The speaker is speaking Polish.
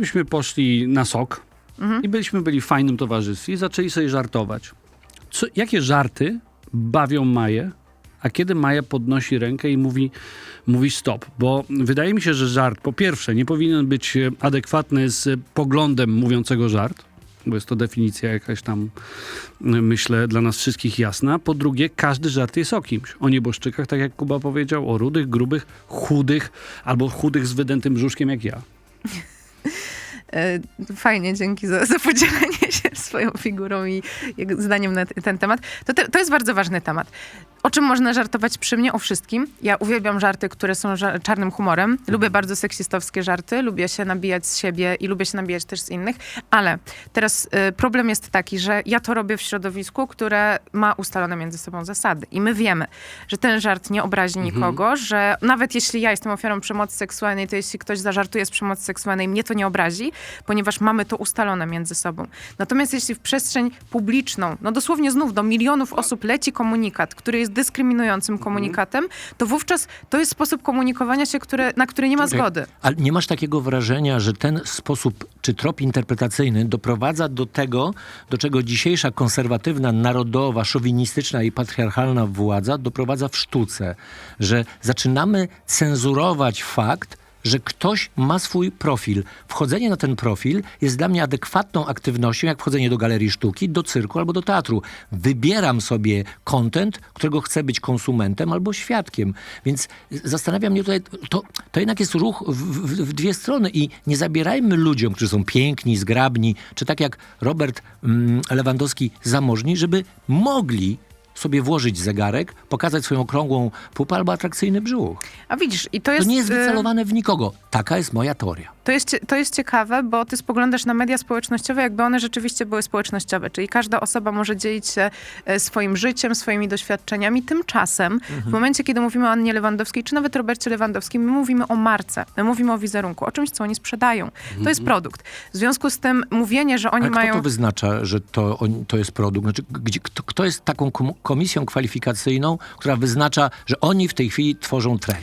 Myśmy poszli na sok i byliśmy byli w fajnym towarzystwie i zaczęli sobie żartować. Co, jakie żarty bawią Maję, a kiedy Maja podnosi rękę i mówi, mówi stop? Bo wydaje mi się, że żart po pierwsze nie powinien być adekwatny z poglądem mówiącego żart, bo jest to definicja jakaś tam, myślę, dla nas wszystkich jasna. Po drugie, każdy żart jest o kimś. O nieboszczykach, tak jak Kuba powiedział, o rudych, grubych, chudych, albo chudych z wydętym brzuszkiem jak ja. E, Fajnie, dzięki za, za podzielenie się swoją figurą i zdaniem na ten temat. To, te, to jest bardzo ważny temat. O czym można żartować przy mnie? O wszystkim. Ja uwielbiam żarty, które są ża- czarnym humorem. Lubię bardzo seksistowskie żarty, lubię się nabijać z siebie i lubię się nabijać też z innych, ale teraz y, problem jest taki, że ja to robię w środowisku, które ma ustalone między sobą zasady. I my wiemy, że ten żart nie obrazi nikogo, że nawet jeśli ja jestem ofiarą przemocy seksualnej, to jeśli ktoś zażartuje z przemocy seksualnej, mnie to nie obrazi, ponieważ mamy to ustalone między sobą. Natomiast jeśli w przestrzeń publiczną, no dosłownie znów do milionów osób leci komunikat, który jest dyskryminującym komunikatem, to wówczas to jest sposób komunikowania się, które, na który nie ma zgody. Ale nie masz takiego wrażenia, że ten sposób czy trop interpretacyjny doprowadza do tego, do czego dzisiejsza konserwatywna, narodowa, szowinistyczna i patriarchalna władza doprowadza w sztuce, że zaczynamy cenzurować fakt, że ktoś ma swój profil. Wchodzenie na ten profil jest dla mnie adekwatną aktywnością, jak wchodzenie do galerii sztuki, do cyrku albo do teatru. Wybieram sobie content, którego chcę być konsumentem albo świadkiem. Więc zastanawia mnie tutaj, to, to jednak jest ruch w, w, w dwie strony i nie zabierajmy ludziom, którzy są piękni, zgrabni, czy tak jak Robert mm, Lewandowski, zamożni, żeby mogli sobie włożyć zegarek, pokazać swoją okrągłą pupę albo atrakcyjny brzuch. A widzisz, i to To jest... nie jest y, wycelowane w nikogo. Taka jest moja teoria. To jest, to jest ciekawe, bo ty spoglądasz na media społecznościowe, jakby one rzeczywiście były społecznościowe, czyli każda osoba może dzielić się e, swoim życiem, swoimi doświadczeniami. Tymczasem w momencie, kiedy mówimy o Annie Lewandowskiej, czy nawet Robercie Lewandowskim, my mówimy o marce, my mówimy o wizerunku, o czymś, co oni sprzedają. To jest produkt. W związku z tym mówienie, że oni Ale mają... kto to wyznacza, że to, on- to jest produkt? Znaczy, gdzie, kto, kto jest taką kom- komisją kwalifikacyjną, która wyznacza, że oni w tej chwili tworzą trend?